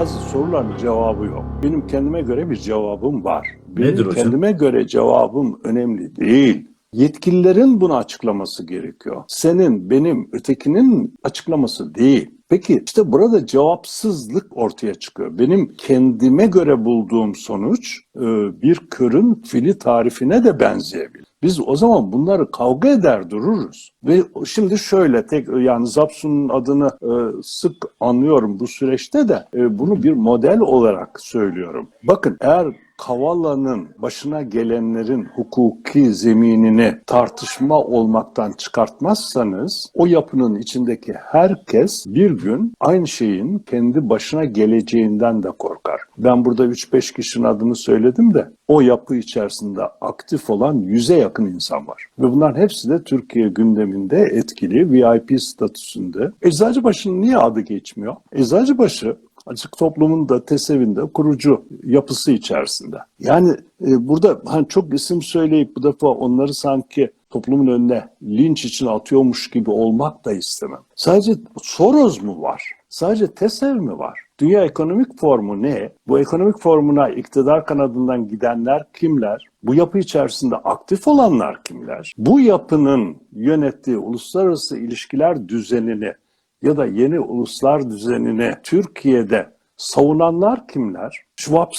bazı soruların cevabı yok. Benim kendime göre bir cevabım var. Benim Nedir hocam? kendime göre cevabım önemli değil. Yetkililerin bunu açıklaması gerekiyor. Senin, benim, ötekinin açıklaması değil. Peki işte burada cevapsızlık ortaya çıkıyor. Benim kendime göre bulduğum sonuç e, bir körün fili tarifine de benzeyebilir. Biz o zaman bunları kavga eder dururuz. Ve şimdi şöyle tek yani Zapsun'un adını e, sık anlıyorum bu süreçte de e, bunu bir model olarak söylüyorum. Bakın eğer Kavala'nın başına gelenlerin hukuki zeminini tartışma olmaktan çıkartmazsanız o yapının içindeki herkes bir gün aynı şeyin kendi başına geleceğinden de korkar. Ben burada 3-5 kişinin adını söyledim de o yapı içerisinde aktif olan yüze yakın insan var. Ve bunların hepsi de Türkiye gündeminde etkili VIP statüsünde. Eczacıbaşı'nın niye adı geçmiyor? Eczacıbaşı açık toplumun da TESEV'in kurucu yapısı içerisinde. Yani e, burada hani çok isim söyleyip bu defa onları sanki toplumun önüne linç için atıyormuş gibi olmak da istemem. Sadece Soros mu var? Sadece TESEV mi var? Dünya Ekonomik Forumu ne? Bu ekonomik formuna iktidar kanadından gidenler kimler? Bu yapı içerisinde aktif olanlar kimler? Bu yapının yönettiği uluslararası ilişkiler düzenini ya da yeni uluslar düzenini Türkiye'de savunanlar kimler? Schwab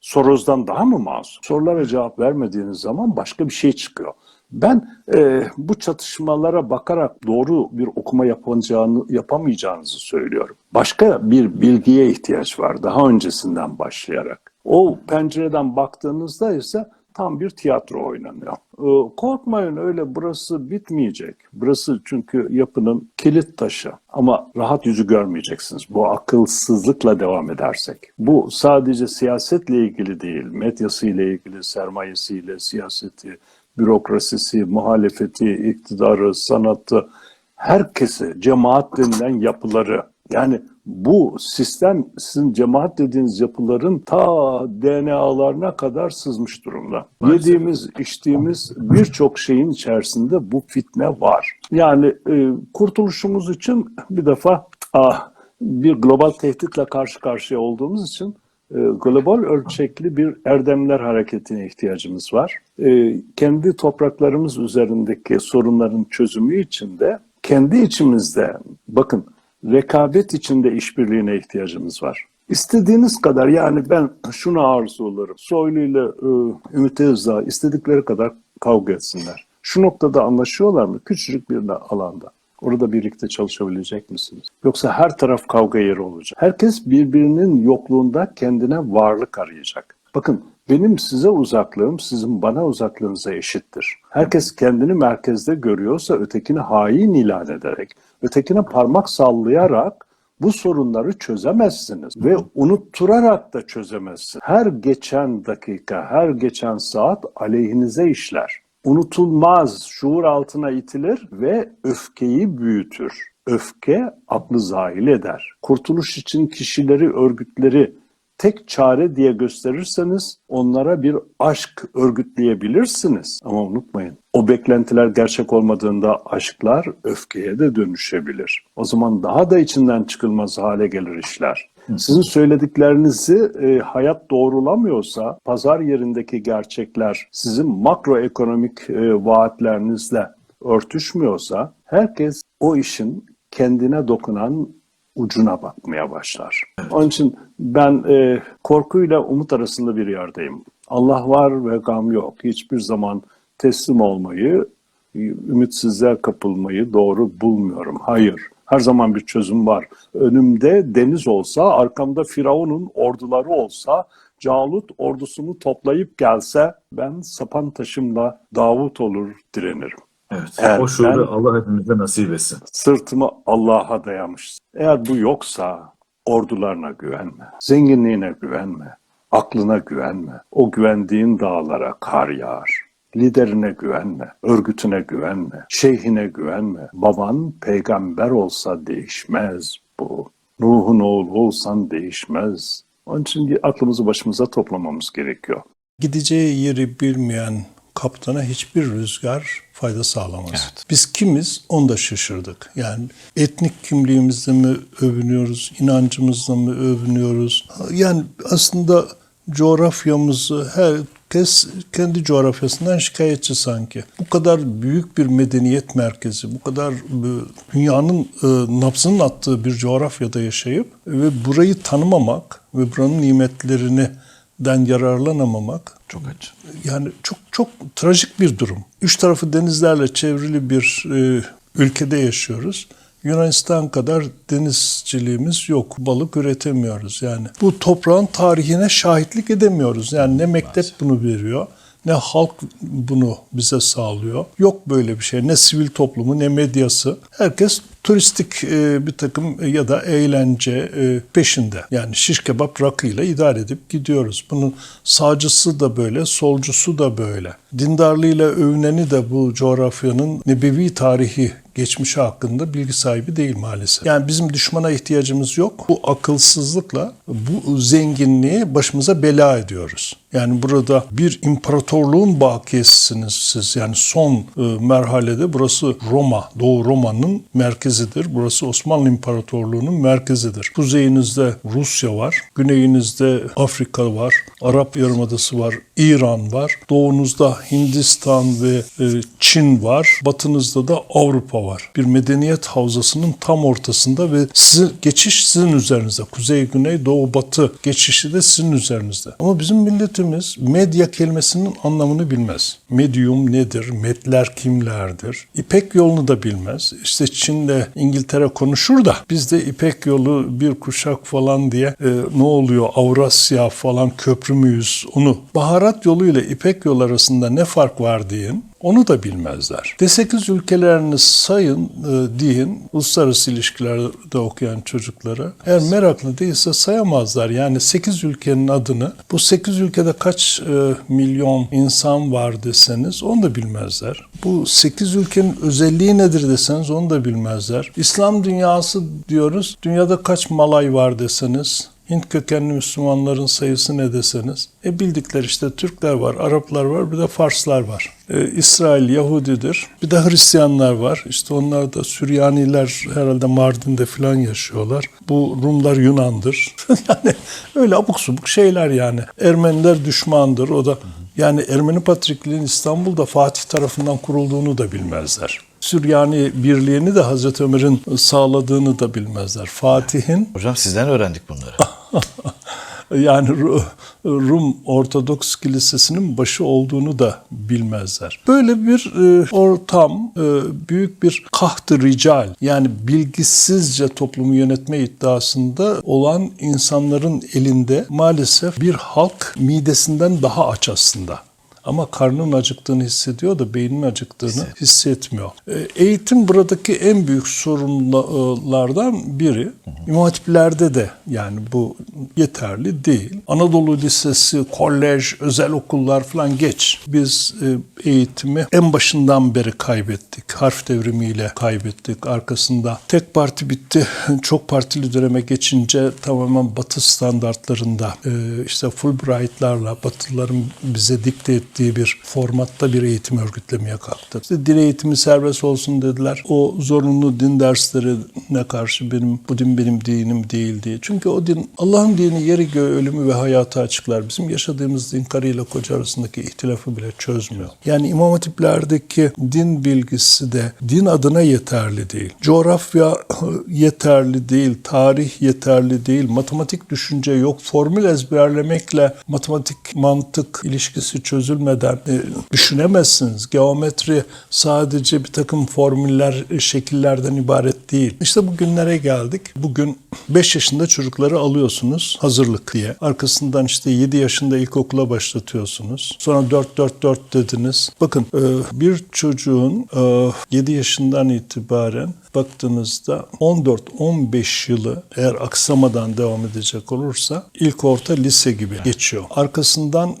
Soros'dan daha mı masum? Sorulara cevap vermediğiniz zaman başka bir şey çıkıyor. Ben e, bu çatışmalara bakarak doğru bir okuma yapacağını, yapamayacağınızı söylüyorum. Başka bir bilgiye ihtiyaç var daha öncesinden başlayarak. O pencereden baktığınızda ise tam bir tiyatro oynanıyor. Ee, korkmayın öyle burası bitmeyecek. Burası çünkü yapının kilit taşı. Ama rahat yüzü görmeyeceksiniz. Bu akılsızlıkla devam edersek. Bu sadece siyasetle ilgili değil. Medyasıyla ilgili, sermayesiyle, siyaseti, bürokrasisi, muhalefeti, iktidarı, sanatı, herkesi, cemaat denilen yapıları yani bu sistem sizin cemaat dediğiniz yapıların ta DNA'larına kadar sızmış durumda. Maalesef. Yediğimiz, içtiğimiz birçok şeyin içerisinde bu fitne var. Yani e, kurtuluşumuz için bir defa ah, bir global tehditle karşı karşıya olduğumuz için e, global ölçekli bir erdemler hareketine ihtiyacımız var. E, kendi topraklarımız üzerindeki sorunların çözümü için de kendi içimizde bakın rekabet içinde işbirliğine ihtiyacımız var. İstediğiniz kadar yani ben şunu arzularım. Soylu ile Ümit Özdağ istedikleri kadar kavga etsinler. Şu noktada anlaşıyorlar mı? Küçücük bir alanda. Orada birlikte çalışabilecek misiniz? Yoksa her taraf kavga yeri olacak. Herkes birbirinin yokluğunda kendine varlık arayacak. Bakın benim size uzaklığım sizin bana uzaklığınıza eşittir. Herkes kendini merkezde görüyorsa ötekini hain ilan ederek, ötekine parmak sallayarak bu sorunları çözemezsiniz ve unutturarak da çözemezsiniz. Her geçen dakika, her geçen saat aleyhinize işler. Unutulmaz, şuur altına itilir ve öfkeyi büyütür. Öfke aklı zahil eder. Kurtuluş için kişileri, örgütleri tek çare diye gösterirseniz onlara bir aşk örgütleyebilirsiniz. Ama unutmayın o beklentiler gerçek olmadığında aşklar öfkeye de dönüşebilir. O zaman daha da içinden çıkılmaz hale gelir işler. Sizin söylediklerinizi e, hayat doğrulamıyorsa, pazar yerindeki gerçekler sizin makroekonomik e, vaatlerinizle örtüşmüyorsa, herkes o işin kendine dokunan ucuna bakmaya başlar. Onun için ben e, korkuyla umut arasında bir yerdeyim. Allah var ve gam yok. Hiçbir zaman teslim olmayı, ümitsizliğe kapılmayı doğru bulmuyorum. Hayır. Her zaman bir çözüm var. Önümde deniz olsa, arkamda Firavun'un orduları olsa, Calut ordusunu toplayıp gelse ben sapan taşımla Davut olur direnirim. Evet. Eğer o şuuru Allah hepimize nasip etsin. Sırtımı Allah'a dayamış. Eğer bu yoksa ordularına güvenme, zenginliğine güvenme, aklına güvenme. O güvendiğin dağlara kar yağar. Liderine güvenme, örgütüne güvenme, şeyhine güvenme. Baban peygamber olsa değişmez bu. Nuh'un oğlu olsan değişmez. Onun için aklımızı başımıza toplamamız gerekiyor. Gideceği yeri bilmeyen kaptana hiçbir rüzgar fayda sağlamaz. Evet. Biz kimiz onu da şaşırdık. Yani etnik kimliğimizle mi övünüyoruz, inancımızla mı övünüyoruz? Yani aslında coğrafyamızı herkes kendi coğrafyasından şikayetçi sanki. Bu kadar büyük bir medeniyet merkezi, bu kadar e, dünyanın e, nabzının attığı bir coğrafyada yaşayıp ve burayı tanımamak ve buranın nimetlerinden yararlanamamak Çok acı. yani çok çok trajik bir durum. Üç tarafı denizlerle çevrili bir e, ülkede yaşıyoruz. Yunanistan kadar denizciliğimiz yok. Balık üretemiyoruz yani. Bu toprağın tarihine şahitlik edemiyoruz. Yani ne mektep bunu veriyor ne halk bunu bize sağlıyor. Yok böyle bir şey. Ne sivil toplumu ne medyası. Herkes turistik e, bir takım ya da eğlence e, peşinde. Yani şiş kebap rakıyla idare edip gidiyoruz. Bunun sağcısı da böyle, solcusu da böyle. Dindarlığıyla övüneni de bu coğrafyanın nebevi tarihi geçmişi hakkında bilgi sahibi değil maalesef. Yani bizim düşmana ihtiyacımız yok. Bu akılsızlıkla bu zenginliği başımıza bela ediyoruz. Yani burada bir imparatorluğun bakiyesisiniz siz. Yani son e, merhalede burası Roma, Doğu Roma'nın merkezidir. Burası Osmanlı İmparatorluğu'nun merkezidir. Kuzeyinizde Rusya var, güneyinizde Afrika var, Arap Yarımadası var, İran var. Doğunuzda Hindistan ve e, Çin var. Batınızda da Avrupa var. Bir medeniyet havzasının tam ortasında ve sizin, geçiş sizin üzerinizde. Kuzey, güney, doğu, batı geçişi de sizin üzerinizde. Ama bizim milletimiz medya kelimesinin anlamını bilmez. Medyum nedir? Metler kimlerdir? İpek yolunu da bilmez. İşte Çin'le İngiltere konuşur da biz de İpek yolu bir kuşak falan diye e, ne oluyor Avrasya falan köprü müyüz onu. Baharat yoluyla İpek yolu arasında ne fark var deyin. Onu da bilmezler. D8 ülkelerini sayın e, deyin uluslararası ilişkilerde okuyan çocuklara. Eğer meraklı değilse sayamazlar. Yani 8 ülkenin adını bu 8 ülkede kaç e, milyon insan var deseniz onu da bilmezler. Bu 8 ülkenin özelliği nedir deseniz onu da bilmezler. İslam dünyası diyoruz. Dünyada kaç malay var deseniz Hint kökenli Müslümanların sayısı ne deseniz, e bildikleri işte Türkler var, Araplar var, bir de Farslar var. E, İsrail Yahudidir, bir de Hristiyanlar var. İşte onlar da Süryaniler herhalde Mardin'de falan yaşıyorlar. Bu Rumlar Yunan'dır. yani öyle abuk subuk şeyler yani. Ermeniler düşmandır, o da yani Ermeni Patrikliğin İstanbul'da Fatih tarafından kurulduğunu da bilmezler. Süryani birliğini de Hazreti Ömer'in sağladığını da bilmezler. Fatih'in Hocam sizden öğrendik bunları. yani Ru- Rum Ortodoks Kilisesi'nin başı olduğunu da bilmezler. Böyle bir e, ortam e, büyük bir kahtı rical yani bilgisizce toplumu yönetme iddiasında olan insanların elinde maalesef bir halk midesinden daha aç aslında. Ama karnının acıktığını hissediyor da beyninin acıktığını hissetmiyor. E, Eğitim buradaki en büyük sorunlardan biri. İmam hatiplerde de yani bu yeterli değil. Anadolu Lisesi, kolej, özel okullar falan geç. Biz e, eğitimi en başından beri kaybettik. Harf devrimiyle kaybettik. Arkasında tek parti bitti. Çok partili döneme geçince tamamen batı standartlarında e, işte Fulbright'larla Batılıların bize dikte ettiği bir formatta bir eğitim örgütlemeye kalktı. İşte din eğitimi serbest olsun dediler. O zorunlu din derslerine karşı benim bu din benim dinim değil diye. Çünkü o din Allah'ın dini yeri göğü ölümü ve hayatı açıklar. Bizim yaşadığımız din karıyla koca arasındaki ihtilafı bile çözmüyor. Yani imam hatiplerdeki din bilgisi de din adına yeterli değil. Coğrafya yeterli değil, tarih yeterli değil, matematik düşünce yok. Formül ezberlemekle matematik mantık ilişkisi çözülmeden e, düşünemezsiniz. Geometri sadece bir takım formüller, e, şekillerden ibaret değil. İşte bugünlere geldik. Bugün 5 yaşında çocukları alıyorsunuz hazırlık diye. Arkasından işte 7 yaşında ilkokula başlatıyorsunuz. Sonra 4-4-4 dediniz. Bakın e, bir çocuğun 7 yaşından itibaren baktığınızda 14-15 yılı eğer aksamadan devam edecek olursa ilk orta lise gibi geçiyor. Arkasından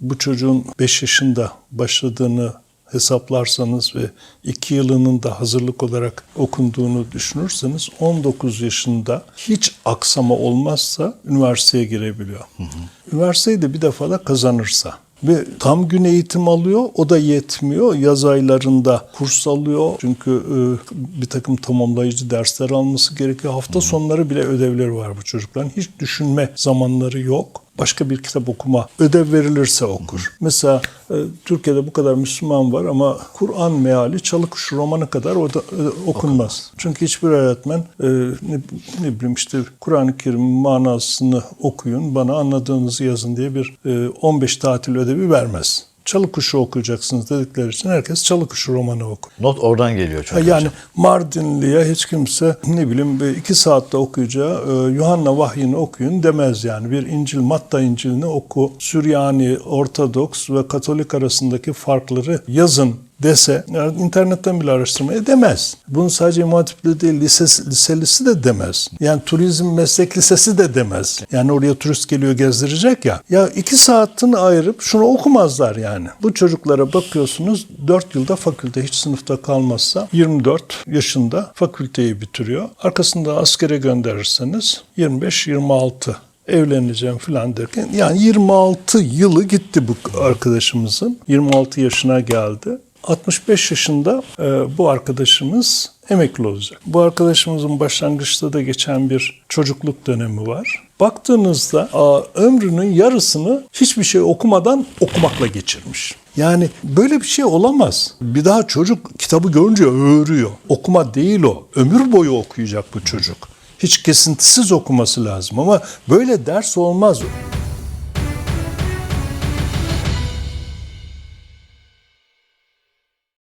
bu çocuğun 5 yaşında başladığını hesaplarsanız ve 2 yılının da hazırlık olarak okunduğunu düşünürseniz 19 yaşında hiç aksama olmazsa üniversiteye girebiliyor. Üniversiteyi de bir defa da kazanırsa. Ve tam gün eğitim alıyor. O da yetmiyor. Yaz aylarında kurs alıyor. Çünkü e, bir takım tamamlayıcı dersler alması gerekiyor. Hafta sonları bile ödevleri var bu çocukların. Hiç düşünme zamanları yok. Başka bir kitap okuma. Ödev verilirse okur. Mesela e, Türkiye'de bu kadar Müslüman var ama Kur'an meali Çalıkuş romanı kadar o da, e, okunmaz. Çünkü hiçbir öğretmen e, ne, ne bileyim işte Kur'an-ı Kerim manasını okuyun, bana anladığınızı yazın diye bir e, 15 tatil ödevi vermez. Çalıkuşu okuyacaksınız dedikleri için herkes Çalıkuşu romanı okur. Not oradan geliyor çünkü. Yani hocam. Mardinli'ye hiç kimse ne bileyim bir iki saatte okuyacağı e, Yuhanna vahyini okuyun demez yani. Bir İncil, Matta İncil'ini oku. Süryani, Ortodoks ve Katolik arasındaki farkları yazın dese yani internetten bile araştırmaya demez. Bunu sadece İmam Hatipli değil lisesi, liselisi de demez. Yani turizm meslek lisesi de demez. Yani oraya turist geliyor gezdirecek ya. Ya iki saatini ayırıp şunu okumazlar yani. Bu çocuklara bakıyorsunuz 4 yılda fakülte hiç sınıfta kalmazsa 24 yaşında fakülteyi bitiriyor. Arkasında askere gönderirseniz 25-26 evleneceğim falan derken yani 26 yılı gitti bu arkadaşımızın. 26 yaşına geldi. 65 yaşında e, bu arkadaşımız emekli olacak. Bu arkadaşımızın başlangıçta da geçen bir çocukluk dönemi var. Baktığınızda a, ömrünün yarısını hiçbir şey okumadan okumakla geçirmiş. Yani böyle bir şey olamaz. Bir daha çocuk kitabı görünce öğürüyor. Okuma değil o. Ömür boyu okuyacak bu çocuk. Hiç kesintisiz okuması lazım ama böyle ders olmaz o.